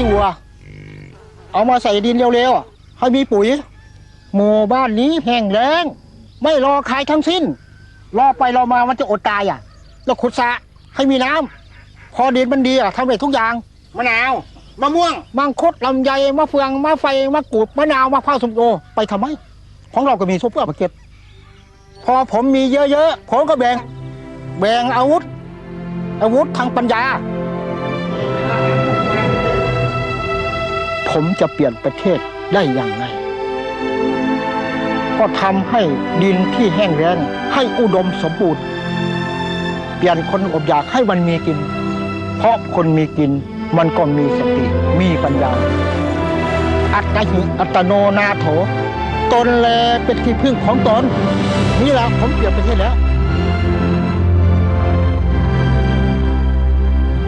ขี้วัว เอามาใส่ดินเร็วๆ ให้มีปุ๋ย หมู่บ้านนี้แห้งแล้ง ไม่รอใครทั้งสิ้น รอไปรอมามันจะอดตายอะ แล้วขุดสระให้มีน้ำพอดินมันดีอะทำได้ทุกอย่าง มะนาว มะม่วง มังคุดลำไย มะเฟือง มะไฟ มะกรูด มะนาว มะพร้าวสุมโอไปทำไม ของเราก็มีซุปเปอร์มาร์เก็ตพอผมมีเยอะๆ ผมก็แบ่ง แบ่งอาวุธ อาวุธทางปัญญา ผมจะเปลี่ยนประเทศได้อย่างไรก็ทำให้ดินที่แห้งแล้งให้อุดมสมบูรณ์ เปลี่ยนคนอดอยากให้มันมีกิน เพราะคนมีกินมันก็มีสติมีปัญญา อัตหิอัตโนนาโถ ตนแลเป็นที่พึ่งของตนนี่แหละผมเปลี่ยนประเทศแล้ว